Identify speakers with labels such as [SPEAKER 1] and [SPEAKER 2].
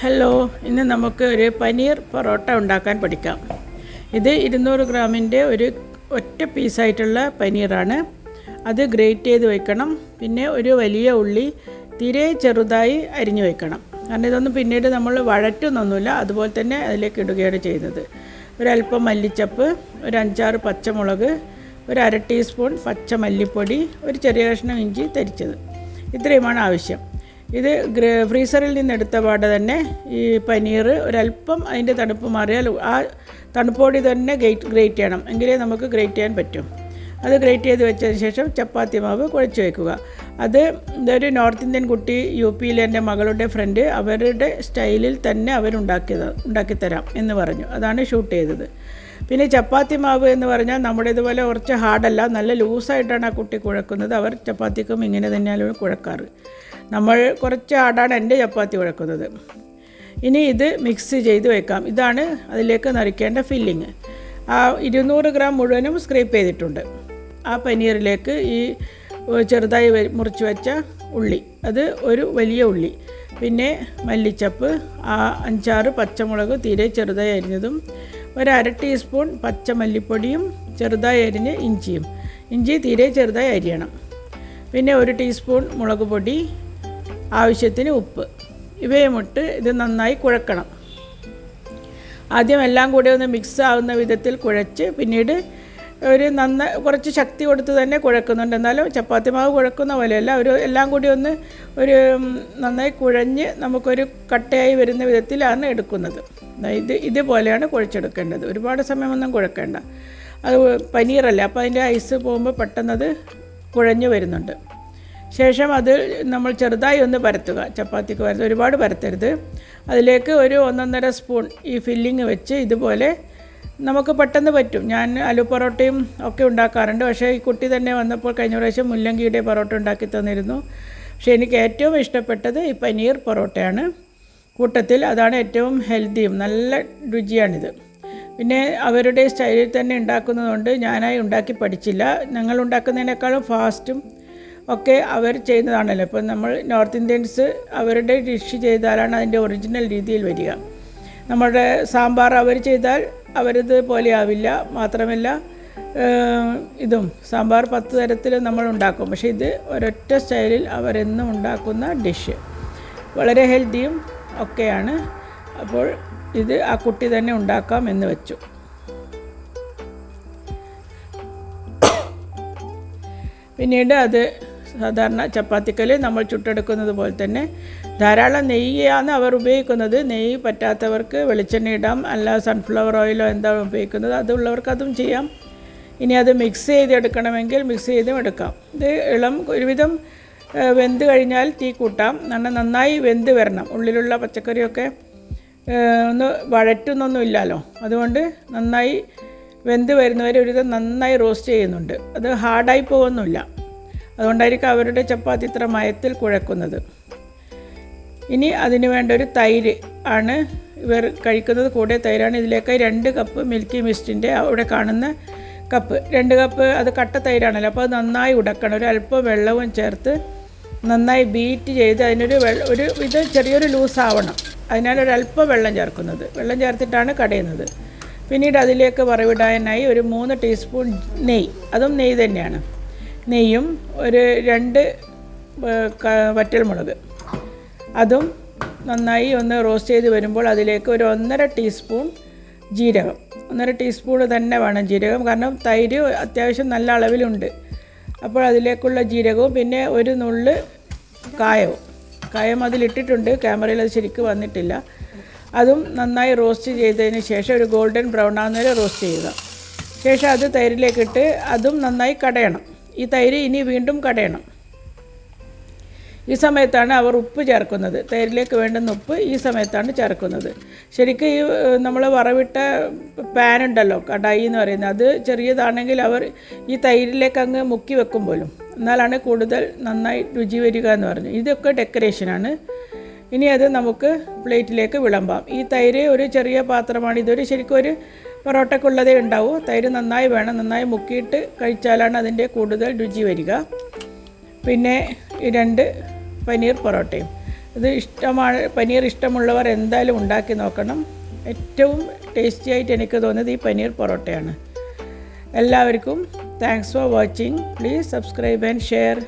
[SPEAKER 1] Hello ഇന്ന് നമുക്ക് ഒരു പനീർ പൊറോട്ട ഉണ്ടാക്കാൻ പഠിക്കാം. ഇത് ഇരുന്നൂറ് ഗ്രാമിന്റെ ഒരു ഒറ്റ പീസായിട്ടുള്ള പനീറാണ്. അത് ഗ്രേറ്റ് ചെയ്ത് വെക്കണം. പിന്നെ ഒരു വലിയ ഉള്ളി തീരെ ചെറുതായി അരിഞ്ഞു വെക്കണം. കാരണം ഇതൊന്നും പിന്നീട് നമ്മൾ വഴറ്റുന്നൊന്നുമില്ല. അതുപോലെ തന്നെ അതിലേക്ക് ഇടുകയാണ് ചെയ്യുന്നത്. ഒരല്പം മല്ലിച്ചപ്പ് ഒരു അഞ്ചാറ് പച്ചമുളക് ഒരു അര ടീസ്പൂൺ പച്ച മല്ലിപ്പൊടി ഒരു ചെറിയ കഷ്ണം ഇഞ്ചി തരിച്ചത്. ഇത്രയുമാണ് ആവശ്യം. ഇത് ഫ്രീസറിൽ നിന്ന് എടുത്ത പാടെ തന്നെ ഈ പനീർ ഒരല്പം അതിന്റെ തണുപ്പ് മാറിയാൽ ആ തണുപ്പോടി തന്നെ ഗ്രേറ്റ് ഗ്രേറ്റ് ചെയ്യണം. എങ്കിലേ നമുക്ക് ഗ്രേറ്റ് ചെയ്യാൻ പറ്റും. അത് ഗ്രേറ്റ് ചെയ്ത് വെച്ചതിന് ശേഷം ചപ്പാത്തി മാവ് കുഴച്ച് വയ്ക്കുക അത് ഇതൊരു നോർത്ത് ഇന്ത്യൻ കുട്ടി യു പിയിലെ എന്റെ മകളുടെ ഫ്രണ്ട് അവരുടെ സ്റ്റൈലിൽ തന്നെ അവരുണ്ടാക്കിയത് ഉണ്ടാക്കിത്തരാം എന്ന് പറഞ്ഞു. അതാണ് ഷൂട്ട് ചെയ്തത്. പിന്നെ ചപ്പാത്തി മാവ് എന്ന് പറഞ്ഞാൽ നമ്മുടെ ഇതുപോലെ കുറച്ച് ഹാർഡല്ല നല്ല ലൂസായിട്ടാണ് ആ കുട്ടി കുഴക്കുന്നത്. അവർ ചപ്പാത്തിക്കും ഇങ്ങനെ തന്നെയാണ് കുഴക്കാറ്. നമ്മൾ കുറച്ച് ആടാണ് എന്റെ ചപ്പാത്തി കുഴക്കുന്നത് ഇനി ഇത് മിക്സ് ചെയ്ത് വെക്കാം. ഇതാണ് അതിലേക്ക് നിറയ്ക്കേണ്ട ഫില്ലിങ് ആ ഇരുന്നൂറ് ഗ്രാം മുഴുവനും സ്ക്രേപ്പ് ചെയ്തിട്ടുണ്ട്. ആ പനീറിലേക്ക് ഈ ചെറുതായി മുറിച്ച് വെച്ച ഉള്ളി. അത് ഒരു വലിയ ഉള്ളി. പിന്നെ മല്ലിച്ചപ്പ് ആ അഞ്ചാറ് പച്ചമുളക് തീരെ ചെറുതായി അരിഞ്ഞതും ഒരു അര ടീസ്പൂൺ പച്ചമല്ലിപ്പൊടിയും ചെറുതായി അരിഞ്ഞ് ഇഞ്ചിയും. ഇഞ്ചി തീരെ ചെറുതായി അരിയണം. പിന്നെ ഒരു ടീസ്പൂൺ മുളക് പൊടി ആവശ്യത്തിന് ഉപ്പ്. ഇവയും ഇട്ട് ഇത് നന്നായി കുഴക്കണം. ആദ്യം എല്ലാം കൂടി ഒന്ന് മിക്സ് ആവുന്ന വിധത്തിൽ കുഴച്ച് പിന്നീട് ഒരു നന്ന കുറച്ച് ശക്തി കൊടുത്ത് തന്നെ കുഴക്കുന്നുണ്ട്. എന്നാലും ചപ്പാത്തി മാവ് കുഴക്കുന്ന പോലെയല്ല. ഒരു എല്ലാം കൂടി ഒന്ന് ഒരു നന്നായി കുഴഞ്ഞ് നമുക്കൊരു കട്ടയായി വരുന്ന വിധത്തിലാണ് എടുക്കുന്നത്. ഇത് ഇതുപോലെയാണ് കുഴച്ചെടുക്കേണ്ടത്. ഒരുപാട് സമയമൊന്നും കുഴക്കേണ്ട. അത് പനീറല്ലേ? അപ്പോൾ അതിന്റെ ഐസ് പോകുമ്പോൾ പെട്ടെന്നത് കുഴഞ്ഞു വരുന്നുണ്ട്. ശേഷം അത് നമ്മൾ ചെറുതായി ഒന്ന് പരത്തുക. ചപ്പാത്തിക്ക് പരത്തുക ഒരുപാട് പരത്തരുത്. അതിലേക്ക് ഒരു ഒന്നൊന്നര സ്പൂൺ ഈ ഫില്ലിങ് വെച്ച് ഇതുപോലെ നമുക്ക് പെട്ടെന്ന് പറ്റും. ഞാൻ അലു പൊറോട്ടയും ഒക്കെ ഉണ്ടാക്കാറുണ്ട്. പക്ഷേ ഈ കുട്ടി തന്നെ വന്നപ്പോൾ കഴിഞ്ഞ പ്രാവശ്യം മുല്ലങ്കിയുടെ പൊറോട്ട ഉണ്ടാക്കി തന്നിരുന്നു. പക്ഷേ എനിക്ക് ഏറ്റവും ഇഷ്ടപ്പെട്ടത് ഈ പനീർ പൊറോട്ടയാണ്. കൂട്ടത്തിൽ അതാണ് ഏറ്റവും ഹെൽത്തിയും നല്ല രുചിയാണിത്. പിന്നെ അവരുടെ സ്റ്റൈലിൽ തന്നെ ഉണ്ടാക്കുന്നതുകൊണ്ട് ഞാനായി ഉണ്ടാക്കി പഠിച്ചില്ല. ഞങ്ങൾ ഉണ്ടാക്കുന്നതിനേക്കാളും ഫാസ്റ്റും ഒക്കെ അവർ ചെയ്യുന്നതാണല്ലോ. ഇപ്പം നമ്മൾ നോർത്ത് ഇന്ത്യൻസ് അവരുടെ ഡിഷ് ചെയ്താലാണ് അതിന്റെ ഒറിജിനൽ രീതിയിൽ വരിക. നമ്മുടെ സാമ്പാർ അവർ ചെയ്താൽ അവരത് പോലെ ആവില്ല മാത്രമല്ല ഇതും സാമ്പാർ പത്ത് തരത്തിൽ നമ്മൾ ഉണ്ടാക്കും. പക്ഷേ ഇത് ഒരൊറ്റ സ്റ്റൈലിൽ അവരെന്നും ഉണ്ടാക്കുന്ന ഡിഷ്. വളരെ ഹെൽത്തിയും ഒക്കെയാണ്. അപ്പോൾ ഇത് ആ കുട്ടി തന്നെ ഉണ്ടാക്കാം എന്ന് വെച്ചു. പിന്നീട് അത് സാധാരണ ചപ്പാത്തിക്കൽ നമ്മൾ ചുട്ടെടുക്കുന്നത് പോലെ തന്നെ ധാരാളം നെയ്യാണ് അവർ ഉപയോഗിക്കുന്നത്. നെയ്യ് പറ്റാത്തവർക്ക് വെളിച്ചെണ്ണ ഇടാം. അല്ല സൺഫ്ലവർ ഓയിലോ എന്താ ഉപയോഗിക്കുന്നത് അതുള്ളവർക്ക് അതും ചെയ്യാം. ഇനി അത് മിക്സ് ചെയ്ത് എടുക്കണമെങ്കിൽ മിക്സ് ചെയ്തും എടുക്കാം. ഇത് ഇളം ഒരുവിധം വെന്ത് കഴിഞ്ഞാൽ തീ കൂട്ടാം. കാരണം നന്നായി വെന്ത് വരണം. ഉള്ളിലുള്ള പച്ചക്കറിയൊക്കെ ഒന്ന് വഴറ്റുന്നൊന്നുമില്ലല്ലോ അതുകൊണ്ട് നന്നായി വെന്ത് വരുന്നവരെ ഒരുവിധം നന്നായി റോസ്റ്റ് ചെയ്യുന്നുണ്ട്. അത് ഹാർഡായി പോകുന്നില്ല അതുകൊണ്ടായിരിക്കും അവരുടെ ചപ്പാത്തി ഇത്ര മയത്തിൽ കുഴക്കുന്നത്. ഇനി അതിന് വേണ്ട ഒരു തൈര് ആണ് ഇവർ കഴിക്കുന്നത്. കൂടെ തൈരാണ്. ഇതിലേക്ക് രണ്ട് കപ്പ് മിൽക്കി മിസ്റ്റിന്റെ അവിടെ കാണുന്ന കപ്പ് രണ്ട് കപ്പ് അത് കട്ട തൈരാണല്ലോ. അപ്പോൾ അത് നന്നായി ഉടക്കണം. ഒരു അല്പം വെള്ളവും ചേർത്ത് നന്നായി ബീറ്റ് ചെയ്ത് അതിനൊരു വെള്ള ഒരു ഇത് ചെറിയൊരു ലൂസ് ആവണം. അതിനാൽ ഒരു അല്പം വെള്ളം ചേർക്കുന്നത്. വെള്ളം ചേർത്തിട്ടാണ് കടയുന്നത്. പിന്നീട് അതിലേക്ക് വറവിടാനായി ഒരു മൂന്ന് ടീസ്പൂൺ നെയ്യ് അതും നെയ്യ് തന്നെയാണ്. നെയ്യും ഒരു രണ്ട് വറ്റൽമുളക്. അതും നന്നായി ഒന്ന് റോസ്റ്റ് ചെയ്ത് വരുമ്പോൾ അതിലേക്ക് ഒരു ഒന്നര ടീസ്പൂൺ ജീരകം. ഒന്നര ടീസ്പൂൺ തന്നെ വേണം ജീരകം. കാരണം തൈര് അത്യാവശ്യം നല്ല അളവിലുണ്ട്. അപ്പോൾ അതിലേക്കുള്ള ജീരകവും പിന്നെ ഒരു നുള്ള് കായവും. കായം അതിലിട്ടിട്ടുണ്ട്. ക്യാമറയിൽ അത് ശരിക്കും വന്നിട്ടില്ല. അതും നന്നായി റോസ്റ്റ് ചെയ്തതിന് ശേഷം ഒരു ഗോൾഡൻ ബ്രൗൺ ആകുന്നവരെ റോസ്റ്റ് ചെയ്യുക. ശേഷം അത് തൈരിലേക്കിട്ട് അതും നന്നായി കടയണം. ഈ തൈര് ഇനി വീണ്ടും കടയണം. ഈ സമയത്താണ് അവർ ഉപ്പ് ചേർക്കുന്നത്. തൈരിലേക്ക് വേണ്ടുന്ന ഉപ്പ് ഈ സമയത്താണ് ചേർക്കുന്നത്. ശരിക്കും ഈ നമ്മൾ വറവിട്ട പാനുണ്ടല്ലോ കടായി എന്ന് പറയുന്നത് അത് ചെറിയതാണെങ്കിൽ അവർ ഈ തൈരിലേക്ക് അങ്ങ് മുക്കി വെക്കും പോലും. എന്നാലാണ് കൂടുതൽ നന്നായി രുചി വരിക എന്ന് പറഞ്ഞു. ഇതൊക്കെ ഡെക്കറേഷനാണ് ഇനി അത് നമുക്ക് പ്ലേറ്റിലേക്ക് വിളമ്പാം. ഈ തൈര് ഒരു ചെറിയ പാത്രമാണ്. ഇതൊരു ശരിക്കും ഒരു പൊറോട്ടക്കുള്ളതേ ഉണ്ടാവൂ. തൈര് നന്നായി വേണം. നന്നായി മുക്കിയിട്ട് കഴിച്ചാലാണ് അതിന്റെ കൂടുതൽ രുചി വരിക. പിന്നെ രണ്ട് പനീർ പൊറോട്ടയും. ഇത് ഇഷ്ടമാണ് പനീർ ഇഷ്ടമുള്ളവർ എന്തായാലും ഉണ്ടാക്കി നോക്കണം. ഏറ്റവും ടേസ്റ്റി ആയിട്ട് എനിക്ക് തോന്നിയത് ഈ പനീർ പൊറോട്ടയാണ്. എല്ലാവർക്കും thanks for watching please subscribe and share